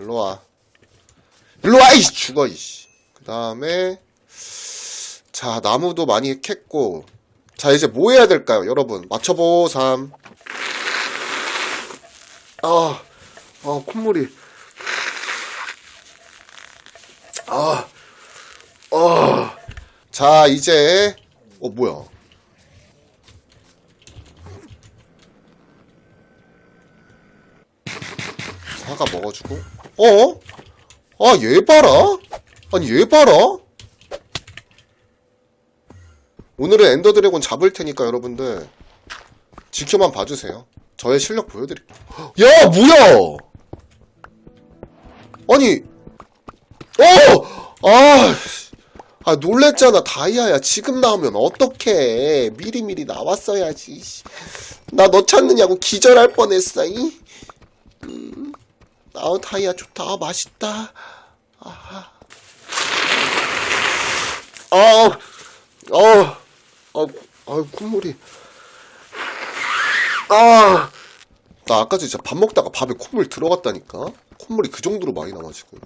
일로와. 일로와, 이씨! 죽어, 이씨. 그 다음에, 자, 나무도 많이 캤고. 자, 이제 뭐 해야 될까요, 여러분? 맞춰보, 3. 아, 아, 콧물이. 아, 아. 자, 이제, 어, 뭐야. 사과 먹어주고. 어? 아, 얘 봐라? 아니, 얘 봐라? 오늘은 엔더 드래곤 잡을 테니까 여러분들 지켜만 봐주세요. 저의 실력 보여드릴게요. 야, 뭐야! 아니, 어! 아, 아, 놀랬잖아. 다이아야. 지금 나오면 어떡해. 미리미리 나왔어야지. 나 너 찾느냐고 기절할 뻔했어, 이? 음, 아, 다이아 좋다. 아, 맛있다. 아, 아, 아, 아, 아, 콧물이. 아, 나 아까 진짜 밥 먹다가 밥에 콧물 들어갔다니까? 콧물이 그 정도로 많이 나와지고.